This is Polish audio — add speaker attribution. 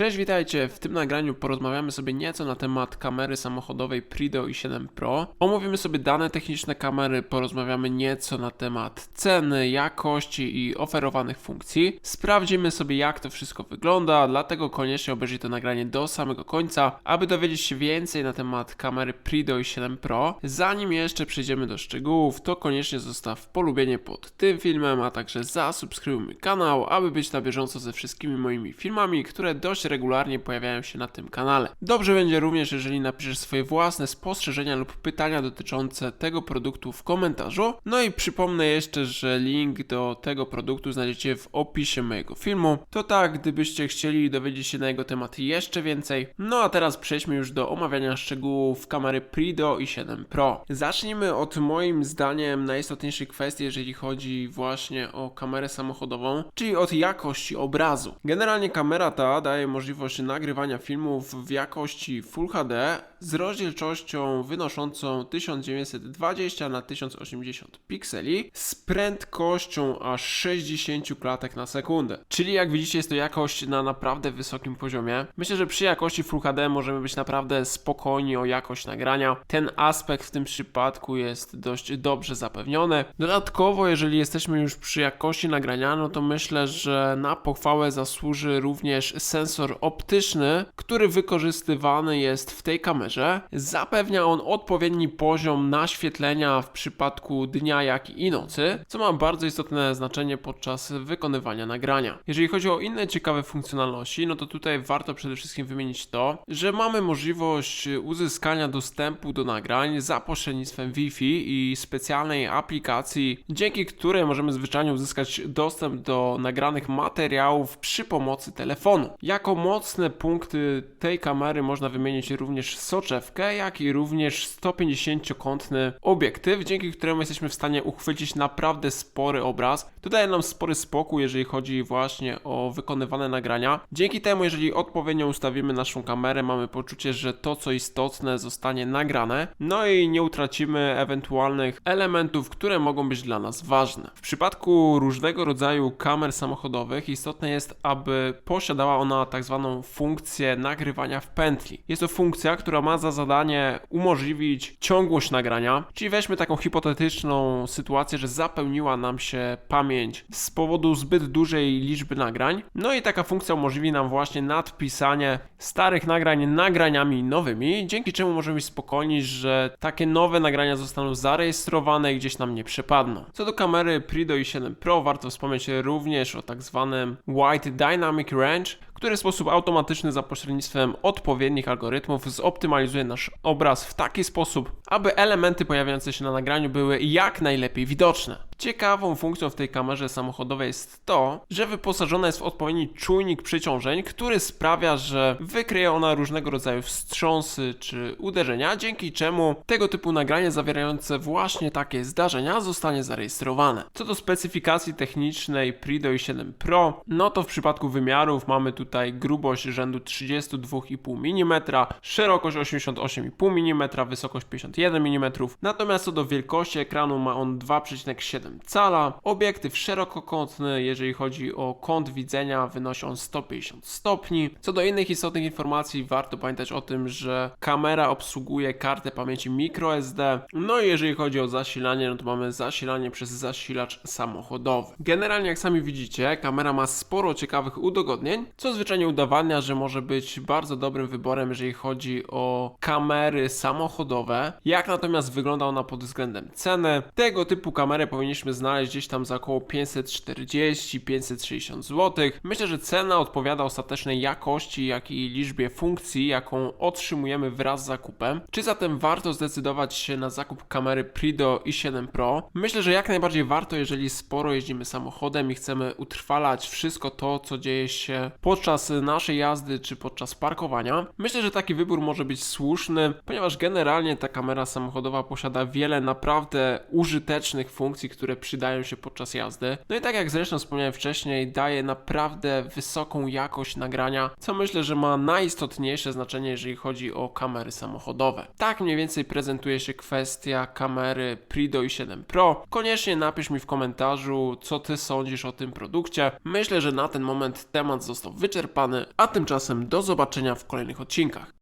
Speaker 1: Cześć, witajcie! W tym nagraniu porozmawiamy sobie nieco na temat kamery samochodowej Prido i7 Pro. Omówimy sobie dane techniczne kamery, porozmawiamy nieco na temat ceny, jakości i oferowanych funkcji. Sprawdzimy sobie jak to wszystko wygląda, dlatego koniecznie obejrzyj to nagranie do samego końca, aby dowiedzieć się więcej na temat kamery Prido i7 Pro. Zanim jeszcze przejdziemy do szczegółów, to koniecznie zostaw polubienie pod tym filmem, a także zasubskrybuj mój kanał, aby być na bieżąco ze wszystkimi moimi filmami, które dość regularnie pojawiają się na tym kanale. Dobrze będzie również, jeżeli napiszesz swoje własne spostrzeżenia lub pytania dotyczące tego produktu w komentarzu. No i przypomnę jeszcze, że link do tego produktu znajdziecie w opisie mojego filmu. To tak, gdybyście chcieli dowiedzieć się na jego temat jeszcze więcej. No a teraz przejdźmy już do omawiania szczegółów kamery Prido i 7 Pro. Zacznijmy od moim zdaniem najistotniejszej kwestii, jeżeli chodzi właśnie o kamerę samochodową, czyli od jakości obrazu. Generalnie kamera ta daje możliwość nagrywania filmów w jakości Full HD z rozdzielczością wynoszącą 1920 na 1080 pikseli z prędkością aż 60 klatek na sekundę. Czyli jak widzicie jest to jakość na naprawdę wysokim poziomie. Myślę, że przy jakości Full HD możemy być naprawdę spokojni o jakość nagrania. Ten aspekt w tym przypadku jest dość dobrze zapewniony. Dodatkowo, jeżeli jesteśmy już przy jakości nagrania, no to myślę, że na pochwałę zasłuży również sensor optyczny, który wykorzystywany jest w tej kamerze. Zapewnia on odpowiedni poziom naświetlenia w przypadku dnia, jak i nocy, co ma bardzo istotne znaczenie podczas wykonywania nagrania. Jeżeli chodzi o inne ciekawe funkcjonalności, no to tutaj warto przede wszystkim wymienić to, że mamy możliwość uzyskania dostępu do nagrań za pośrednictwem Wi-Fi i specjalnej aplikacji, dzięki której możemy zwyczajnie uzyskać dostęp do nagranych materiałów przy pomocy telefonu. Jako mocne punkty tej kamery można wymienić również soczewkę, jak i również 150-kątny obiektyw, dzięki któremu jesteśmy w stanie uchwycić naprawdę spory obraz. To daje nam spory spokój, jeżeli chodzi właśnie o wykonywane nagrania. Dzięki temu, jeżeli odpowiednio ustawimy naszą kamerę, mamy poczucie, że to co istotne zostanie nagrane, no i nie utracimy ewentualnych elementów, które mogą być dla nas ważne. W przypadku różnego rodzaju kamer samochodowych istotne jest, aby posiadała ona tak zwaną funkcję nagrywania w pętli. Jest to funkcja, która ma za zadanie umożliwić ciągłość nagrania, czyli weźmy taką hipotetyczną sytuację, że zapełniła nam się pamięć z powodu zbyt dużej liczby nagrań. No i taka funkcja umożliwi nam właśnie nadpisanie starych nagrań nagraniami nowymi, dzięki czemu możemy być spokojni, że takie nowe nagrania zostaną zarejestrowane i gdzieś nam nie przepadną. Co do kamery Prido i7 Pro, warto wspomnieć również o tak zwanym White Dynamic Range, który w sposób automatyczny za pośrednictwem odpowiednich algorytmów zoptymalizuje nasz obraz w taki sposób, aby elementy pojawiające się na nagraniu były jak najlepiej widoczne. Ciekawą funkcją w tej kamerze samochodowej jest to, że wyposażona jest w odpowiedni czujnik przyciążeń, który sprawia, że wykryje ona różnego rodzaju wstrząsy czy uderzenia, dzięki czemu tego typu nagranie zawierające właśnie takie zdarzenia zostanie zarejestrowane. Co do specyfikacji technicznej Prido i 7 Pro, no to w przypadku wymiarów mamy tutaj grubość rzędu 32,5 mm, szerokość 88,5 mm, wysokość 51 mm, natomiast co do wielkości ekranu ma on 2,7 cala. Obiektyw szerokokątny, jeżeli chodzi o kąt widzenia, wynosi on 150 stopni. Co do innych istotnych informacji, warto pamiętać o tym, że kamera obsługuje kartę pamięci microSD. No i jeżeli chodzi o zasilanie, no to mamy zasilanie przez zasilacz samochodowy. Generalnie, jak sami widzicie, kamera ma sporo ciekawych udogodnień, co zwyczajnie udowadnia, że może być bardzo dobrym wyborem, jeżeli chodzi o kamery samochodowe. Jak natomiast wygląda ona pod względem ceny? Tego typu kamerę powinniśmy znaleźć gdzieś tam za około 540-560 zł. Myślę, że cena odpowiada ostatecznej jakości, jak i liczbie funkcji, jaką otrzymujemy wraz z zakupem. Czy zatem warto zdecydować się na zakup kamery Prido i7 Pro? Myślę, że jak najbardziej warto, jeżeli sporo jeździmy samochodem i chcemy utrwalać wszystko to, co dzieje się podczas naszej jazdy czy podczas parkowania. Myślę, że taki wybór może być słuszny, ponieważ generalnie ta kamera kamera samochodowa posiada wiele naprawdę użytecznych funkcji, które przydają się podczas jazdy. No i tak jak zresztą wspomniałem wcześniej, daje naprawdę wysoką jakość nagrania, co myślę, że ma najistotniejsze znaczenie, jeżeli chodzi o kamery samochodowe. Tak mniej więcej prezentuje się kwestia kamery Prido i 7 Pro. Koniecznie napisz mi w komentarzu, co ty sądzisz o tym produkcie. Myślę, że na ten moment temat został wyczerpany, a tymczasem do zobaczenia w kolejnych odcinkach.